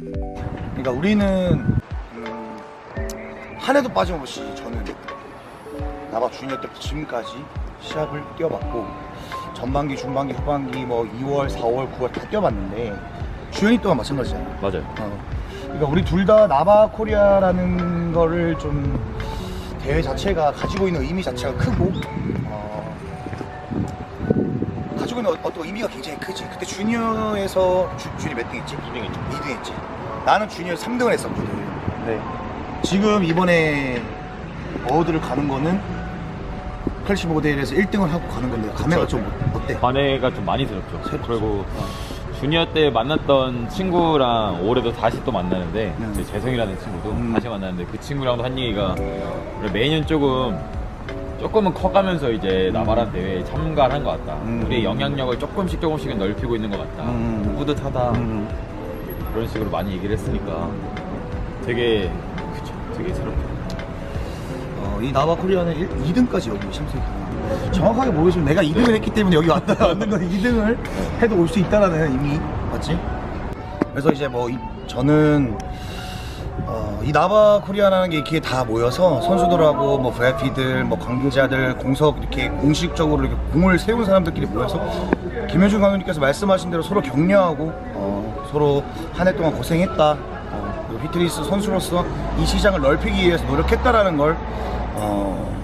그러니까 우리는 음, 한 해도 빠짐없이 저는 나바 주니어 때부터 지금까지 시합을 뛰어봤고 전반기, 중반기, 후반기 뭐 2월, 4월, 9월 다 뛰어봤는데 주연이 또한 마찬가지잖아요. 맞아요. 어. 그러니까 우리 둘 다 나바 코리아라는 거를 좀 대회 자체가 가지고 있는 의미 자체가 크고 가지고 있는 어- 어떤 의미가 굉장히 크지. 그때 주니어에서 주, 준이 몇등 했지? 2등 했죠. 2등 했지. 나는 주니어 3등을 했었거든. 네. 지금 이번에 어워드를 가는 거는 클래식 모델에서 1등을 하고 가는 건데 감회가 좀 어때? 반해가 좀 많이 들었죠. 새롭죠. 그리고 주니어 때 만났던 친구랑 올해도 다시 또 만나는데 네. 이제 재성이라는 친구도 음. 다시 만났는데 그 친구랑도 한 얘기가 우리 매년 조금 조금은 커가면서 이제 나바란 대회에 참가를 한것 같다. 음. 우리의 영향력을 조금씩 조금씩은 넓히고 있는 것 같다. 음. 뿌듯하다. 음. 그런 식으로 많이 얘기를 했으니까 되게 그쵸. 되게 새롭죠. 어, 이 나바 코리아는 2등까지 여기 가능합니다. 정확하게 모르겠지만 내가 2등을 했기 때문에 여기 왔다 왔는 건 2등을 해도 올 수 있다라는 의미 맞지? 그래서 이제 뭐 이- 저는 어, 이 나바 코리아라는 게 이렇게 다 모여서 선수들하고 뭐 VIP들, 뭐 관계자들, 공석 이렇게 공식적으로 이렇게 공을 세운 사람들끼리 모여서 김효준 감독님께서 말씀하신 대로 서로 격려하고 어, 서로 한 해 동안 고생했다. 어, 히트리스 선수로서 이 시장을 넓히기 위해서 노력했다라는 걸 어,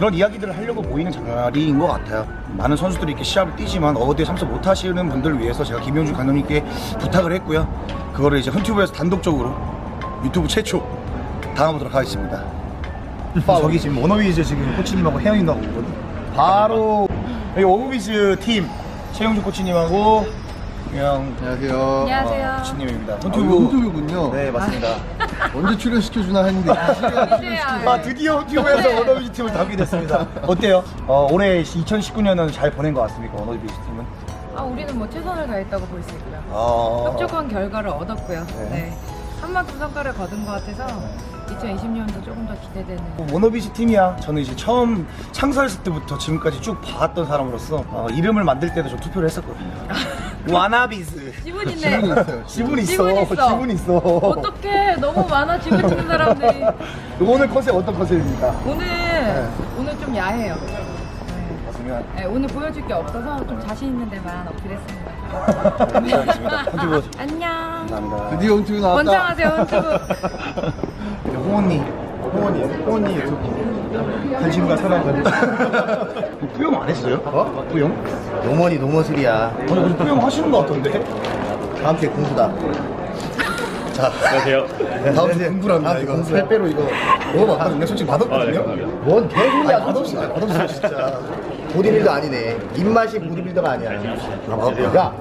그런 이야기들을 하려고 모이는 자리인 것 같아요. 많은 선수들이 이렇게 시합을 뛰지만 어디에 참석 못 하시는 분들을 위해서 제가 김용준 감독님께 부탁을 했고요. 그거를 이제 헌튜브에서 단독적으로 유튜브 최초 당해보도록 하겠습니다. 저기 지금 워너비즈 지금 코치님하고 혜영이도 하고 있거든. 바로 여기 워너비즈 팀 최영준 코치님하고 그냥 안녕하세요. 안녕하세요. 코치님입니다. 아, 헌튜브. 유튜브군요. 네 맞습니다. 언제 출연시켜주나 했는데 아 드디어 헌튜브에서 워너비즈 팀을 담게 됐습니다. 어때요? 어, 올해 2019년은 잘 보낸 것 같습니까 워너비즈 팀은? 아, 우리는 뭐 최선을 다했다고 볼 수 있고요. 어... 흡족한 결과를 얻었고요. 네. 네. 한 만큼 성과를 거둔 것 같아서 2020년도 조금 더 기대되는. 워너비즈 팀이야. 저는 이제 처음 창설했을 때부터 지금까지 쭉 봐왔던 사람으로서 어, 이름을 만들 때도 좀 투표를 했었거든요. 와나비즈. 지분 있네. 지분이 있어요. 지분 있어. 지분 있어. 지분 있어. 어떡해. 너무 많아, 지분 있는 사람들이. 오늘 컨셉 어떤 컨셉입니까? 오늘, 네. 오늘 좀 야해요. 네. 맞습니다. 네, 오늘 보여줄 게 없어서 좀 자신 있는 데만 어필했습니다. 감사합니다. 헌튜브 안녕. 감사합니다. 드디어 인터뷰 나왔다. 권장하세요, 헌트브. 홍언니. 홍언니. 홍언니 유튜브. 관심과 사랑을. 뿌용 안 했어요? 어? 뿌용? 노머니 노머슬이야. 오늘 무슨 뿌용 하시는 것 같던데? 다음 주에 공부다. 자, 안녕하세요. 다음 주 공부랍니다. 이거. 살 빼로 이거 먹어봤거든요. 솔직히 맛없거든요. 뭔 개소리야. 맛없어. 맛없어 진짜. 보디빌더 아니네. 입맛이 보디빌더가 아니야. 아, 맛없다. 야,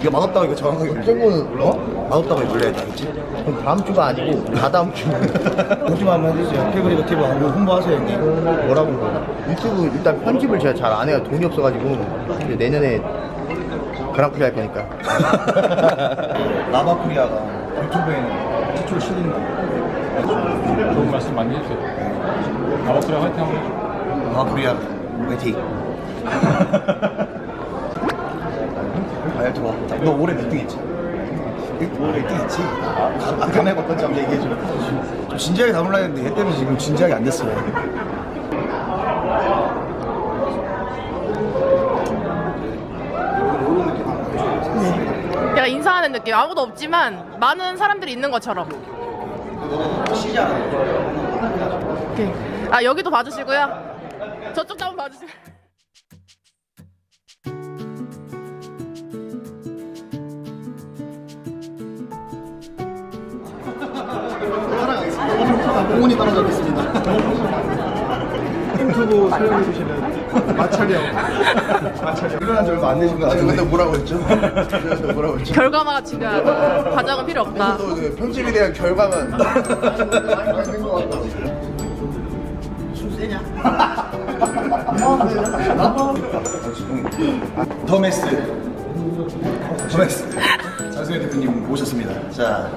이거 맛없다고 이거 정확하게 이 올려. 정도는 어? 맛없다고 이거 올려야 되겠지? 그럼 다음 주가 아니고 다다음 주. 홍좀 한번 해주세요. 캐그리고 TV 한번 홍보하세요, 형님. 뭐라고? 유튜브 일단 편집을 제가 잘 안 해요. 돈이 없어가지고 이제 내년에 그랑프리 할 거니까. 라바코리아가 유튜브에는 최초로 실리는 거예요. 좋은 말씀 많이 해주세요. 아바쿠라 화이팅 한번 라바코리아 화이팅. 아, 좋아. 너 올해 몇 등 했지? 일- 올해 1등 했지? 아, 아, 다음에 어떤지 한번 얘기해줘. 좀 진지하게 담으려 했는데 얘 때문에 지금 진지하게 안 됐어요. 내가 인사하는 느낌 아무도 없지만 많은 사람들이 있는 것처럼 오케이. 아 여기도 봐주시고요 도 공원이 떨어졌습니다. 유튜브 촬영해주시는 마찰형. 마찰형. 일어난 지 얼마 안 되신 것 아니 같은데. 근데 뭐라고 했죠? 뭐라고 했죠? 결과가 중요하다 과정은 필요 없다 또 편집에 대한 결과만 많이 있는 것 같 다. 더메스 더메스 장승현 대표님 모셨습니다 자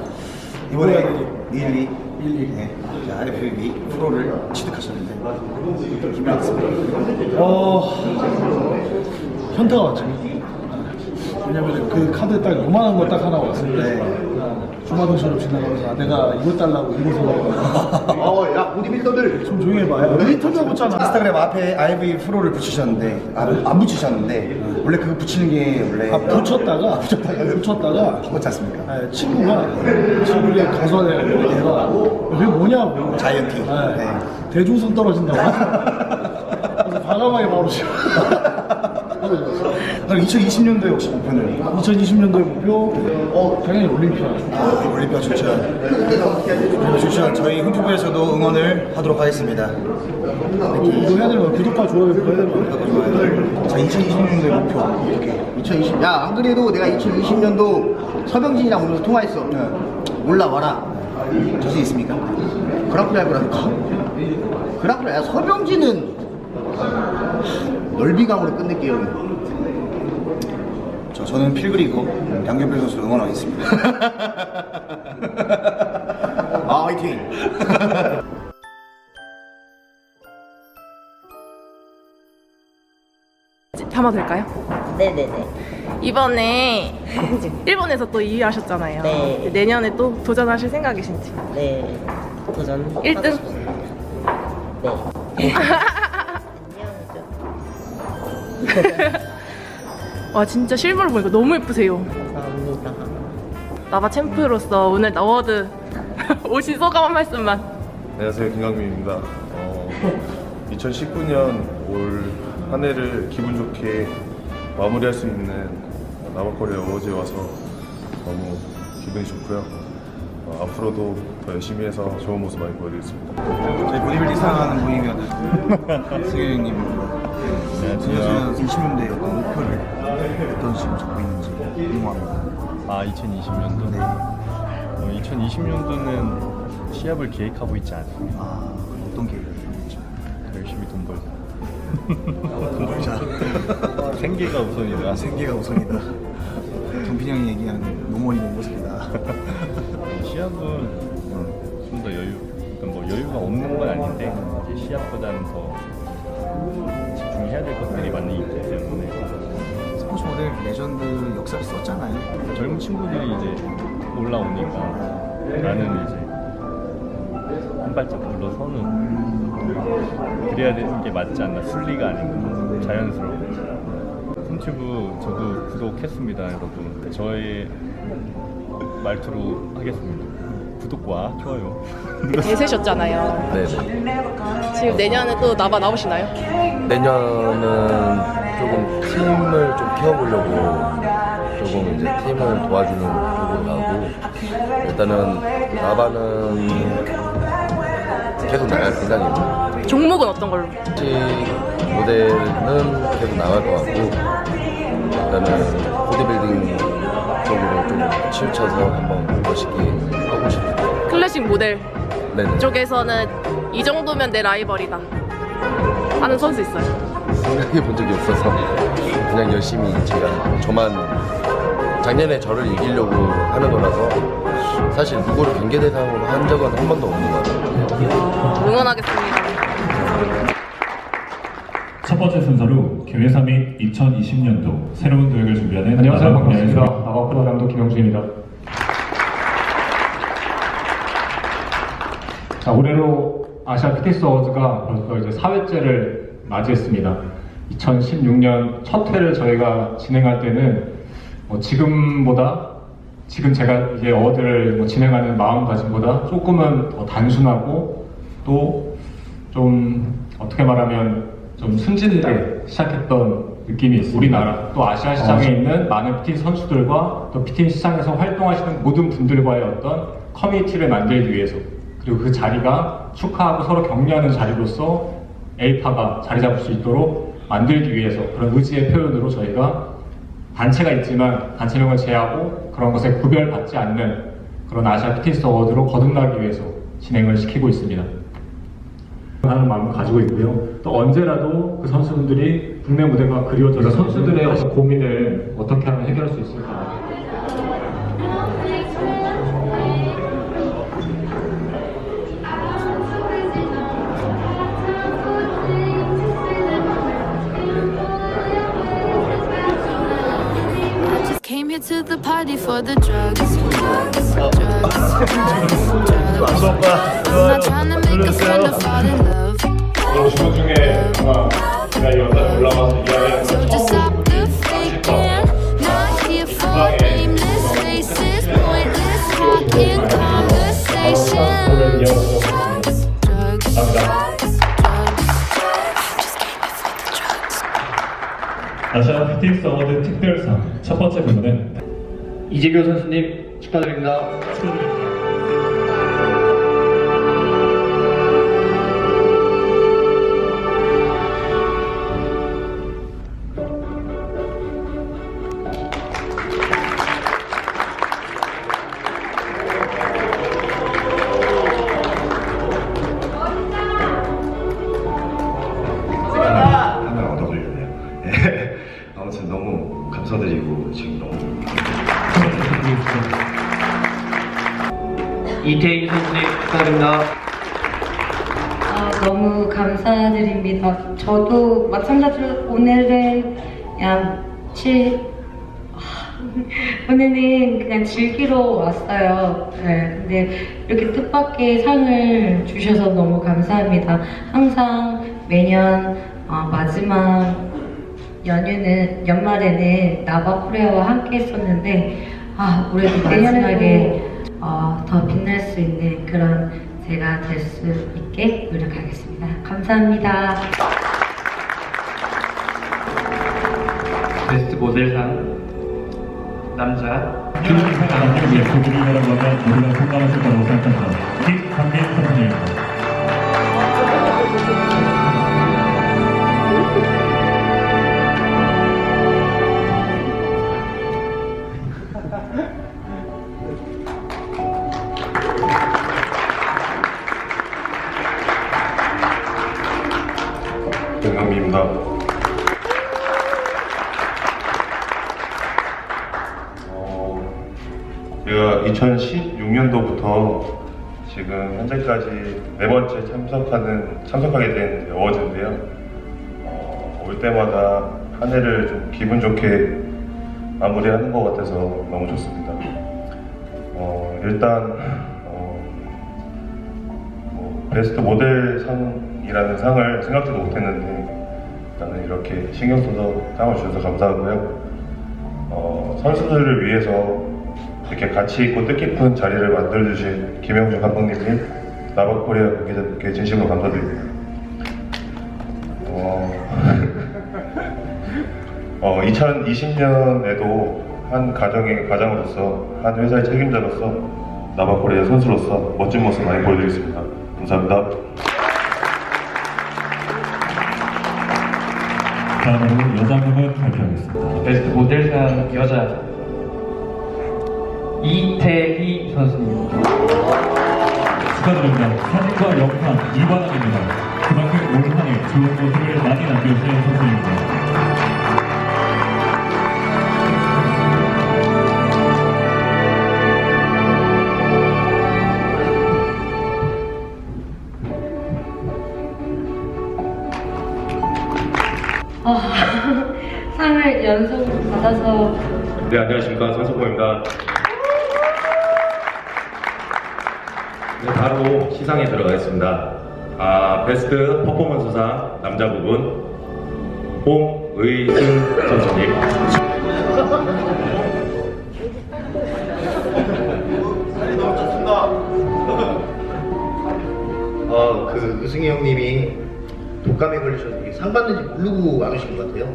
이번에 1위 1위 네. 자 RFB 프로를 취득하셨는데 어떻습니까? 어, 현타가 왔죠. 왜냐면 그 카드 딱 요만한 거 딱 하나 왔을 때 주마등처럼 지나가면서 아, 내가 이거 달라고 이거 생각해 어, 야, 보디빌더들. 좀 조용히 해봐 에디터도 붙잖아. 인스타그램 앞에 아이비 프로를 붙이셨는데 아, 안 붙이셨는데 원래 그거 붙이는 게 원래 아, 붙였다가 붙였다가 그렇지 않습니까? 아, 친구가 친구에 가서 내가 얘가 그게 뭐냐고 자이언티. 네. 네. 대중성 떨어진다고 그래서 과감하게 바로 지금 그럼 2020년도에 혹시 목표는 2020년도의 목표 어 당연히 올림피아 아, 올림피아 출전. 올림피아 출전 저희 훈투부에서도 응원을 하도록 하겠습니다. 이거 해야 되는 거야 구독과 좋아요 해야 되는 거야 자 2020년도의 목표 어떻게? 2020. 야, 안 그래도 내가 2020년도 서병진이랑 오늘 통화했어. 올라와라. 자신 있습니까? 할 거라니까. 그랑프리, 야, 서병진은 넓이감으로 끝낼게요. 저, 저는 필그리고 양경필 선수 응원하겠습니다. 아, 화이팅! 담아도 될까요? 네네네. 이번에 일본에서 또 2위 하셨잖아요. 네. 내년에 또 도전하실 생각이신지. 네. 도전. 일 등? 네. 와 진짜 실물 보니까 너무 예쁘세요. 감사합니다. 나바 챔프로서 오늘 어워드 오신 소감 한 말씀만. 안녕하세요 김강민입니다. 어, 2019년 올 한 해를 기분 좋게 마무리할 수 있는 나바코리아 어워즈에 와서 너무 기분이 좋고요. 어, 앞으로도 더 열심히 해서 좋은 모습 많이 보여드리겠습니다. 저희 보디빌딩 사랑하는 분이면 승현 형님 승현 씨는 20년도에 어떤 목표를 어떤 식으로 잡고 있는지 궁금합니다. 아 2020년도? 네. 어, 2020년도는 시합을 계획하고 있지 않습니다. 아 어떤 계획을 있죠? 열심히 돈 벌자. 돈 벌자. 생계가 우선이다. 생계가 우선이다. 정빈 형이 얘기하는 노멀이의 모습이다. 시합은 좀 더 여유, 그러니까 뭐 여유가 없는 건 아닌데 이제 시합보다는 더 해야 될 것들이 많이 있기 때문에. 스포츠 모델 레전드 역사를 썼잖아요. 젊은 친구들이 이제 올라오니까 나는 이제 한 발짝 물러서는 그래야 되는 게 맞지 않나. 순리가 아닌가. 자연스러워 홈튜브 저도 구독했습니다 여러분. 저의 말투로 하겠습니다 구독과 좋아요 대세셨잖아요. 네네. 지금 내년에 또 나바 나오시나요? 내년은 조금 팀을 좀 키워보려고 조금 이제 팀을 도와주는 쪽으로 가고 일단은 나바는 계속 나갈 생각입니다. 종목은 어떤 걸로? 시 모델은 계속 나갈 것 같고 일단은 보디빌딩 쪽으로 좀 치우쳐서 한번 멋있게 하고 싶어요. 클래식 모델 네네. 쪽에서는 이 정도면 내 라이벌이다 하는 선수 있어요. 생각해 본 적이 없어서 그냥 열심히 제가 저만 작년에 저를 이기려고 하는 거라서 사실 누구를 경계 대상으로 한 적은 한 번도 없는 것 같아요. 응원하겠습니다. 첫 번째 순서로 개회사 및 2020년도 새로운 계획을 준비하는 안녕하세요 반갑습니다. 나바프로 감독 김영준입니다 자 올해로 아시아 피트니스 어워즈가 벌써 이제 4회째를 맞이했습니다. 2016년 첫 회를 저희가 진행할 때는 뭐 지금보다 지금 제가 이제 어워드를 뭐 진행하는 마음가짐보다 조금은 더 단순하고 또 좀 어떻게 말하면 좀 순진하게 시작했던 느낌이 있습니다. 우리나라 또 아시아 시장에 있는 많은 피트니스 선수들과 또 피트니스 시장에서 활동하시는 모든 분들과의 어떤 커뮤니티를 만들기 위해서 그리고 그 자리가 축하하고 서로 격려하는 자리로서 에이파가 자리 잡을 수 있도록 만들기 위해서 그런 의지의 표현으로 저희가 단체가 있지만 단체명을 제하고 그런 것에 구별받지 않는 그런 아시아 피트니스 어워드로 거듭나기 위해서 진행을 시키고 있습니다. 하는 마음을 가지고 있고요. 또 언제라도 그 선수분들이 국내 무대가 그리워져서 선수들의 어떤 고민을 어떻게 하면 해결할 수 있을까. you to the party for the drugs. Drugs, drugs, drugs. I'm not trying to make a friend or fall in love. 그런 주문 중에 아마 제가 여기까지 올라와서 이야기하는 So 걸 just 처음 stop the faking. Not here for nameless faces, pointless talking conversation. 아시아 피트니스 어워드 특별상 첫 번째 부문은? 이재규 선수님 축하드립니다. 아, 너무 감사드립니다. 저도 마찬가지로 오늘은 그냥 칠 아, 오늘은 그냥 즐기러 왔어요. 네, 근데 이렇게 뜻밖의 상을 주셔서 너무 감사합니다. 항상 매년 어, 마지막 연휴는 연말에는 나바코리아와 함께 했었는데 아 올해도 마지막에 어, 더 빛날 수 있는 그런 제가 될 수 있 게 노력하겠습니다. 감사합니다. 베스트 모델상 남자 남녀의 고객이라고 하면 모두가 공감하실 거라고 생각합니다. 선생님입니다. 정강미입니다. 2016년도부터 지금 현재까지 네 번째 참석하는 참석하게 된 어워즈인데요. 어, 올 때마다 한 해를 좀 기분 좋게 마무리하는 것 같아서 너무 좋습니다. 어, 일단 어, 뭐, 베스트 모델 상이라는 상을 생각지도 못했는데 일단은 이렇게 신경 써서 상을 주셔서 감사하고요. 어, 선수들을 위해서 이렇게 가치 있고 뜻깊은 자리를 만들어주신 김영준 감독님이 나바코리아 관계자분께 진심으로 감사드립니다. 어, 어, 2020년에도 한 가정의 가장으로서 한 회사의 책임자로서 나바코리아 선수로서 멋진 모습 많이 보여드리겠습니다. 감사합니다. 다음으로 여자 부문 발표하겠습니다. 베스트 모델상 여자 이태희 선수님 축하드립니다. 사진과 영상 이관왕입니다. 그만큼 올 한해 좋은 모습을 많이 남겨주신 선수입니다. 아, 상을 연속으로 받아서 네, 안녕하십니까. 선수보입니다. 네, 바로 시상에 들어가겠습니다. 아, 베스트 퍼포먼스상 남자 부분 홍의승 선수님. 어, 그 의승희 형님이 독감에 걸리셔서 상 받는지 모르고 안 오신 것 같아요.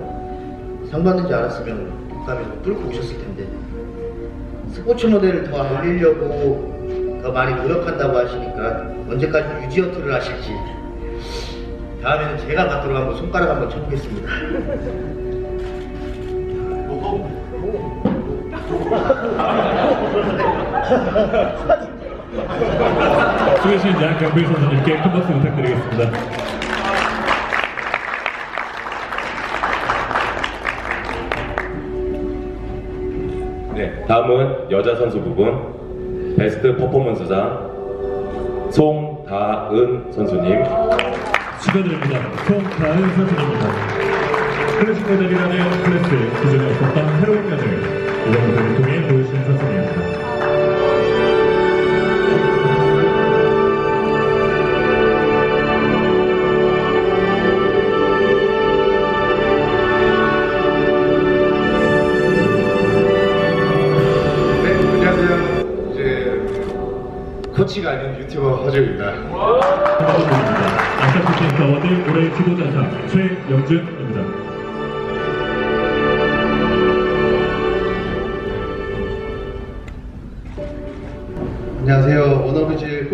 상 받는지 알았으면 독감에 좀 뚫고 오셨을 텐데 스포츠 모델을 더 알리려고 더 많이 노력한다고 하시니까 언제까지 유지어트를 하실지 다음에는 제가 받도록 한번 손가락 한번 쳐보겠습니다. 수고해주신 양경필 선수님께 큰 박수 부탁드리겠습니다. 네, 다음은 여자 선수 부분 베스트 퍼포먼스상 송다은 선수님. 축하드립니다. 송다은 선수입니다. 클래식 모델이라는 클래스에 기존에 없었던 새로운 면을 이런 것들을 통해 보여주신 선수입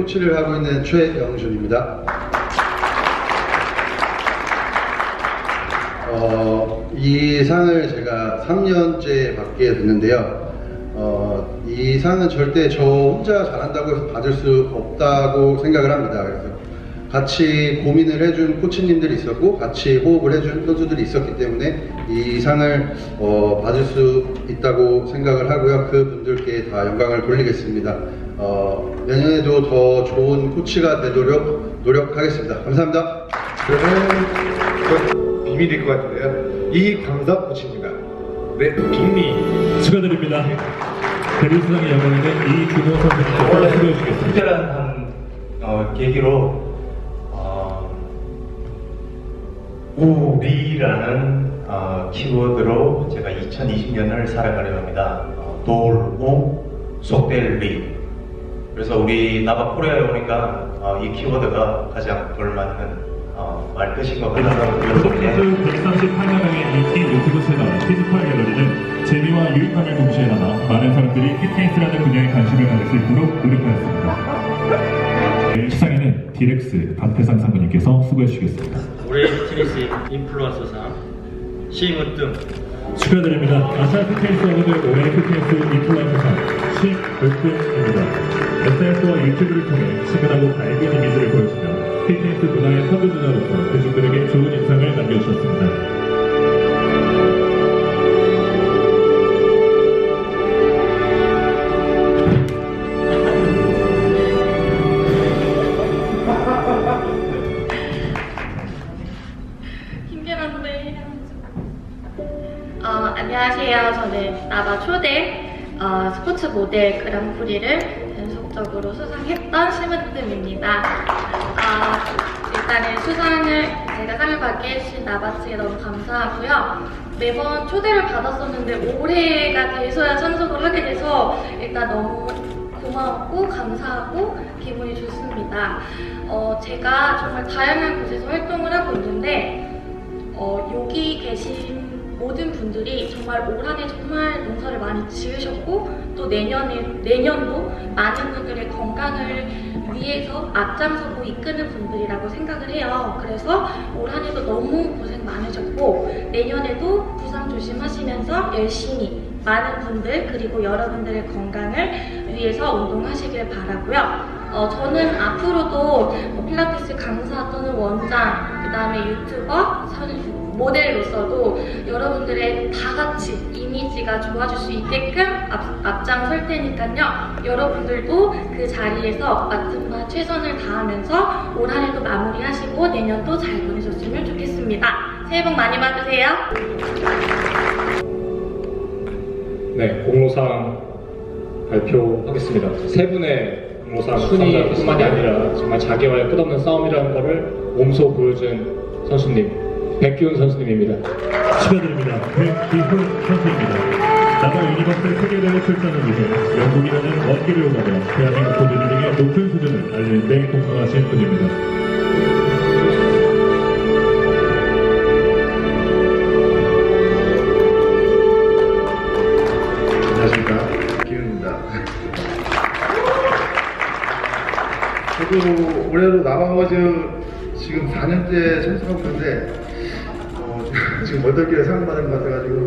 코치를 하고 있는 최영준입니다. 어, 이 상을 제가 3년째 받게 됐는데요. 어, 이 상은 절대 저 혼자 잘한다고 해서 받을 수 없다고 생각을 합니다. 그래서 같이 고민을 해준 코치님들이 있었고 같이 호흡을 해준 선수들이 있었기 때문에 이 상을 어, 받을 수 있다고 생각을 하고요. 그 분들께 다 영광을 돌리겠습니다. 어, 내년에도 더 좋은 코치가 되도록 노력하겠습니다. 감사합니다. 그러면 비밀일 것 같은데요. 이광석 코치입니다. 네, 빅미. 축하드립니다. 데뷔 수상의 영광에는 이준호 선수님께서 수고해 주시겠습니다. 특별한 한 어, 계기로 어, 우리라는 어, 키워드로 제가 2020년을 살아가려고 합니다. 어, 돌우 속될 리. 그래서 우리 나바 코리아에 오니까 어, 이 키워드가 가장 걸맞는 어, 말뜻인 것 같아서 이렇게 138만명의 인기 유튜브 채널 피지컬 갤러리는 재미와 유익함을 동시에 담아 많은 사람들이 피트니스라는 분야에 관심을 가질 수 있도록 노력하였습니다. 네, 시상에는 디렉스 박태상 상무님께서 수고해 주시겠습니다. 올해 피트니스 인플루언서상 시무뜸 축하드립니다. 아시아 피트니스 어워드 올해 피트니스 인플루언서상 신을뜸입니다. SNS와 유튜브를 통해 친근하고 밝은 이미지를 보여주며 피트니스 문화의 선두주자로서 대중들에게 좋은 인상을 남겨주셨습니다. 어, 안녕하세요. 저는 나바 초대 어, 스포츠 모델 그랑프리를 연속적으로 수상했던 심은뜸입니다. 어, 일단은 수상을 제가 상을 받게 해주신 나바 측에 너무 감사하고요. 매번 초대를 받았었는데 올해가 돼서야 참석을 하게 돼서 일단 너무 고마웠고 감사하고 기분이 좋습니다. 어, 제가 정말 다양한 곳에서 활동을 하고 있는데 어, 여기 계신 모든 분들이 정말 올 한해 정말 농사를 많이 지으셨고 또 내년에 내년도 많은 분들의 건강을 위해서 앞장서고 이끄는 분들이라고 생각을 해요. 그래서 올 한 해도 너무 고생 많으셨고 내년에도 부상 조심하시면서 열심히 많은 분들 그리고 여러분들의 건강을 위해서 운동하시길 바라고요. 어, 저는 앞으로도 뭐 필라테스 강사 또는 원장, 그 다음에 유튜버, 선, 모델로서도 여러분들의 다 같이 이미지가 좋아질 수 있게끔 앞, 앞장설 테니까요. 여러분들도 그 자리에서 맡은 바 최선을 다하면서 올 한 해도 마무리하시고 내년도 잘 보내셨으면 좋겠습니다. 새해 복 많이 받으세요. 네, 공로상 발표하겠습니다. 세 분의 공로상 순위뿐만이 아니라 정말 자기와의 끝없는 싸움이라는 것을 몸소 보여준 선수님 백기훈 선수님입니다. 축하드립니다. 백기훈 선수입니다. 나바 유니버스 세계대회 출전을 위해 영국이라는 먼 길을 오가며 대한민국 보드빌딩의 높은 수준을 알리는 데 공헌하신 분입니다. 안녕하십니까. 기훈입니다. 저도 올해로 나방어즈 지금 4년째 참석하고 있는데 어, 지금 8개를 상 받은 것 같아가지고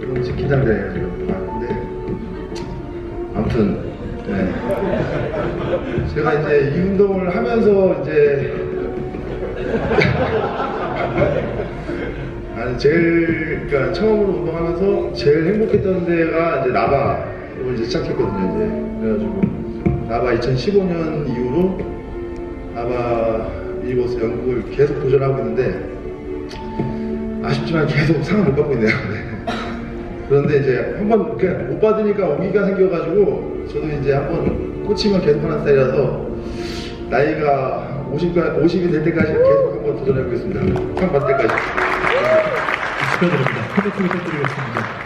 조금 지금 긴장돼요 지금. 아, 근데 아무튼 네. 제가 이제 이 운동을 하면서 이제 아니 제일 그러니까 처음으로 운동하면서 제일 행복했던 데가 이제 나바로 이제 시작했거든요 이제 그래가지고 나바 2015년 이후로 나바 유니버스 연극을 계속 도전하고 있는데 아쉽지만 계속 상을 못 받고 있네요. 네. 그런데 이제 한번 그냥 못 받으니까 오기가 생겨가지고 저도 이제 한번 꽂히면 계속 하는 스타일이라서 나이가 50가 50이 될 때까지 계속 한번 도전해 보겠습니다. 상 받을 때까지. 축하드립니다. 커뮤니티 부탁드리겠습니다.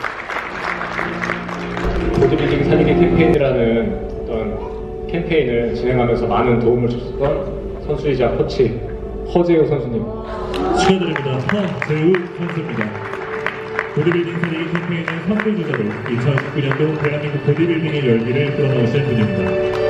보디빌딩 살리기 캠페인이라는 어떤 캠페인을 진행하면서 많은 도움을 줬던 선수이자 코치 허재호 선수님 축하드립니다. 허재우 선수입니다. 보디빌딩 살리기 캠페인의 선두주자로 2019년도 대한민국 보디빌딩의 열기를 불어넣으신 분입니다.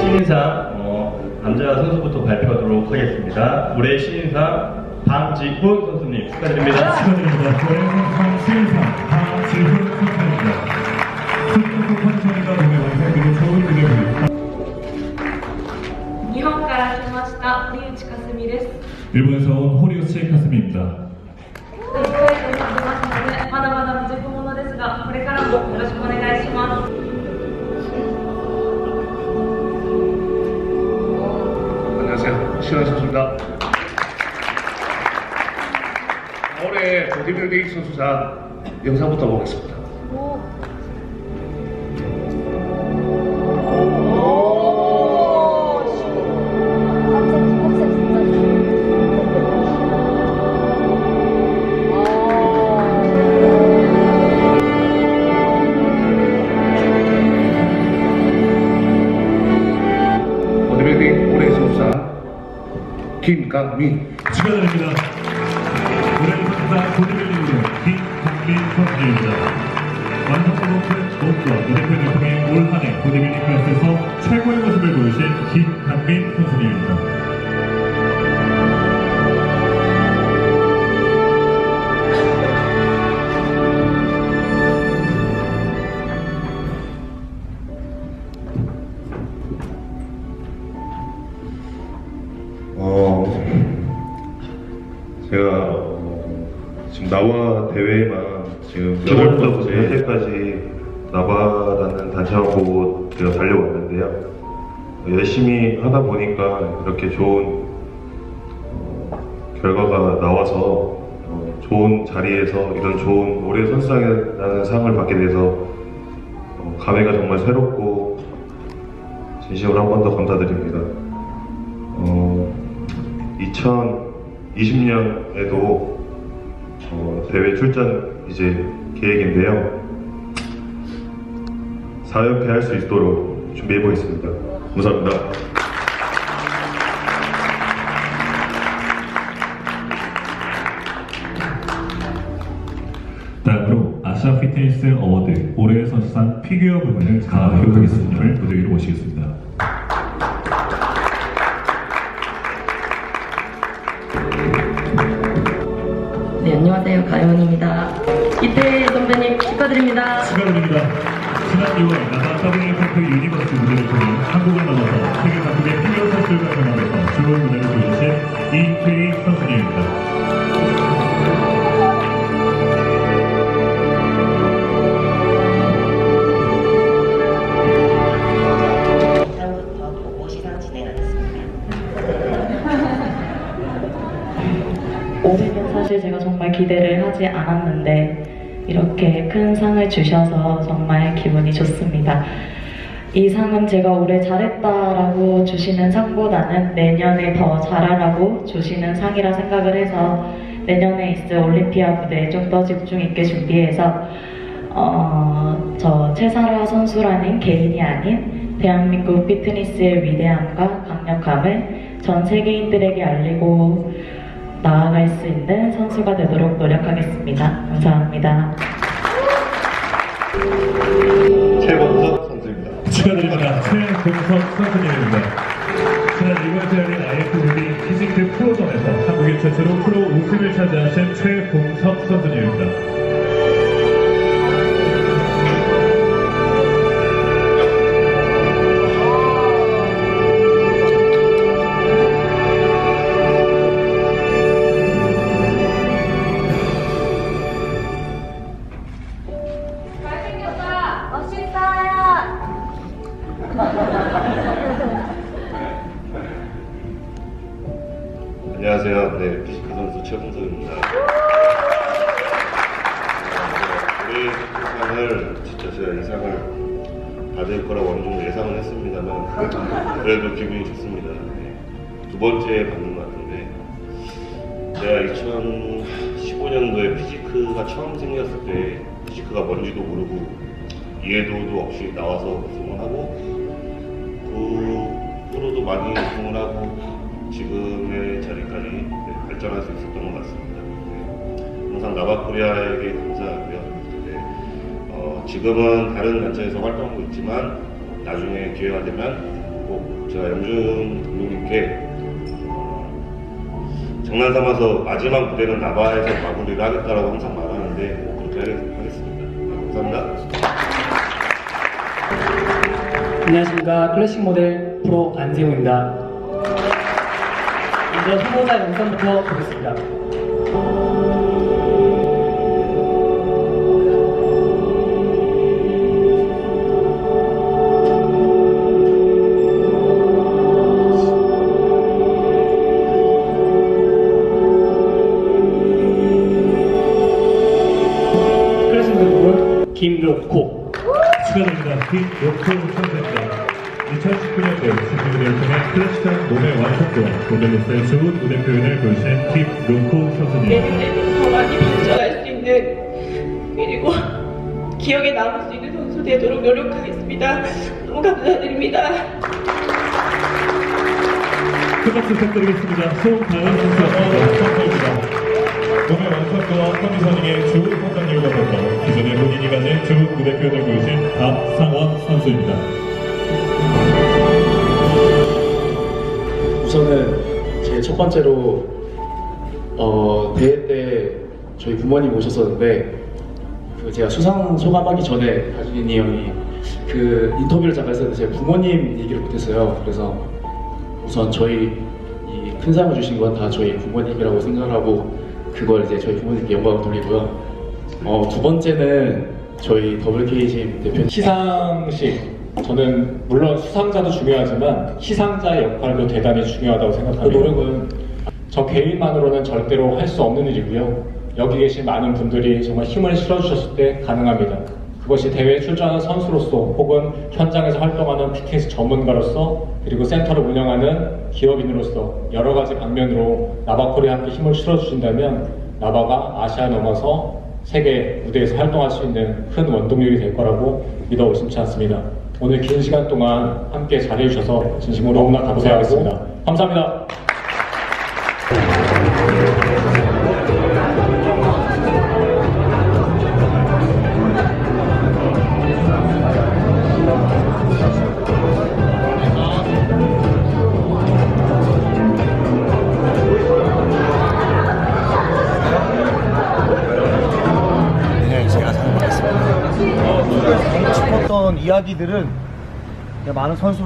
신인상 어, 남자 선수부터 발표하도록 하겠습니다. 올해 신인상 방지훈 선수님 축하드립니다. 축하드립니다. 올해 신인상 하지훈 선수입니다. から来ました堀内かすみです 일본에서 온 호리우치 카스미입니다. 北海道に来ますのでまだまだ未熟者ですがこれからもよろしくお願いします 안녕하세요. 시원 선수입니다. 올해 보디빌딩 선수상 영상부터 보겠습니다. 민 축하드립니다. 제가 어, 지금 나와 대회만 지금 여덟부터 현재까지 나바라는 단체만 보고 제가 달려왔는데요. 어, 열심히 하다 보니까 이렇게 좋은 어, 결과가 나와서 어, 좋은 자리에서 이런 좋은 올해 선수상이라는 상을 받게 돼서 어, 감회가 정말 새롭고 진심으로 한 번 더 감사드립니다. 어, 2020년에도 어, 대회 출전 이제 계획인데요. 4연패 할수 있도록 준비해 보겠습니다. 감사합니다. 다음으로 아시아 피트니스 어워드 올해의 선수상 피규어 부분을 가효 선수님을 무대 위로 모시겠습니다. 안녕하세요. 가연입니다. 이태 선배님 축하드립니다. 축하드립니다. 지난 6월 나사 WFF 유니버스 무대를 통해 한국을 넘어서 세계 각국의 피겨 선수들과 경험해서 좋은 무대를 보여주신 이태희 선수님입니다. 다음 사실 제가 정말 기대를 하지 않았는데 이렇게 큰 상을 주셔서 정말 기분이 좋습니다. 이 상은 제가 올해 잘했다라고 주시는 상보다는 내년에 더 잘하라고 주시는 상이라 생각을 해서 내년에 있을 올림피아 무대에 좀 더 집중 있게 준비해서 어, 저 최사라 선수라는 개인이 아닌 대한민국 피트니스의 위대함과 강력함을 전 세계인들에게 알리고 나아갈 수 있는 선수가 되도록 노력하겠습니다. 감사합니다. 최범석 선수입니다. 축하드립니다. 최동석 선수님입니다. 지난 이번 열린 IFBB 피직트 프로전에서 한국인 최초로 프로 우승을 차지하신 최동석 선수님입니다. 안녕하세요. 네, 피지크 선수 최봉석입니다. 어, 올해 상을 진짜 제가 이상을 받을 거라고 어느 정도 예상은 했습니다만 그래도 기분이 좋습니다. 네. 두 번째 받는 것 같은데 제가 2015년도에 피지크가 처음 생겼을 때 피지크가 뭔지도 모르고 이해도도 없이 나와서 우승을 하고 그 후로도 많이 우승을 하고 지금의 자리까지 네, 발전할 수 있었던 것 같습니다. 네. 항상 나바코리아에게 감사하고요. 네. 어, 지금은 다른 단체에서 활동하고 있지만 나중에 기회가 되면 꼭 제가 영준 감독님께 어, 장난 삼아서 마지막 무대는 나바에서 마무리를 하겠다라고 항상 말하는데 꼭 그렇게 하겠- 하겠습니다. 네, 감사합니다. 안녕하십니까 클래식 모델 프로 안재웅입니다. 먼저 후보자 영상부터 보겠습니다. 부분 김록호 모델로서의 좋은 무대 표현을 보여주신 김욕호 선수님. 내년에는 더 많이 발전할 수 있는 그리고 기억에 남을 수 있는 선수 되도록 노력하겠습니다. 너무 감사드립니다. 큰 박수 부탁드리겠습니다. 송다은 선수였습니다. 감사합니다. 몸의 완성도와 컨디셔닝에 좋은 성장 이유가 된다. 기존에 본인이 가진 좋은 무대 표현을 보여주신 박상원 선수입니다. 우선은 제 첫 번째로 어, 대회 때 저희 부모님 오셨었는데 그 제가 수상 소감하기 전에 가준이 형이 그 인터뷰를 잠깐 했었는데 제가 부모님 얘기를 못했어요. 그래서 우선 저희 이 큰 상을 주신 건 다 저희 부모님이라고 생각하고 그걸 이제 저희 부모님께 영광을 돌리고요. 어, 두 번째는 저희 WKGM 대표 시상식 저는 물론 수상자도 중요하지만 시상자의 역할도 대단히 중요하다고 생각합니다. 그 노력은 저 개인만으로는 절대로 할 수 없는 일이고요. 여기 계신 많은 분들이 정말 힘을 실어주셨을 때 가능합니다. 그것이 대회에 출전하는 선수로서 혹은 현장에서 활동하는 PTS 전문가로서 그리고 센터를 운영하는 기업인으로서 여러 가지 방면으로 나바코리와 함께 힘을 실어주신다면 나바가 아시아 넘어서 세계 무대에서 활동할 수 있는 큰 원동력이 될 거라고 믿어 의심치 않습니다. 오늘 긴 시간 동안 함께 잘해주셔서 진심으로 너무나 감사하겠습니다. 감사합니다.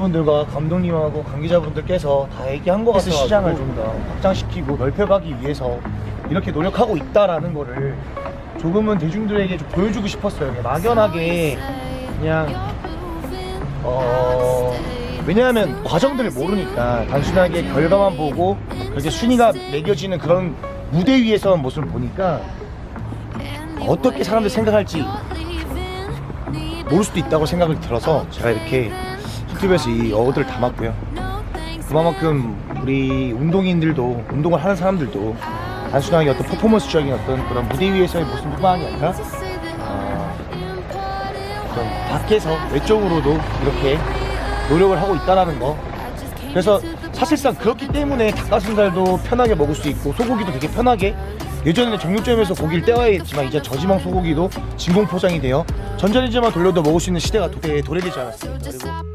선수분들과 감독님하고 관계자분들께서 다 얘기한 것 같아서 시장을 좀 더 확장시키고 넓혀가기 위해서 이렇게 노력하고 있다라는 거를 조금은 대중들에게 좀 보여주고 싶었어요. 그냥 막연하게 그냥 어 왜냐하면 과정들을 모르니까 단순하게 결과만 보고 그렇게 순위가 매겨지는 그런 무대 위에서만 모습을 보니까 어떻게 사람들이 생각할지 모를 수도 있다고 생각을 들어서 제가 이렇게 유튜브에서 이 어들을 담았고요. 그만큼 우리 운동인들도 운동을 하는 사람들도 단순하게 어떤 퍼포먼스적인 어떤 그런 무대 위에서의 모습뿐만이 아니라 어, 어떤 밖에서 외적으로도 이렇게 노력을 하고 있다라는 거. 그래서 사실상 그렇기 때문에 닭가슴살도 편하게 먹을 수 있고 소고기도 되게 편하게 예전에는 정육점에서 고기를 떼와야 했지만 이제 저지방 소고기도 진공 포장이 되어 전자레인지만 돌려도 먹을 수 있는 시대가 도래, 도래되지 않았습니까? 그리고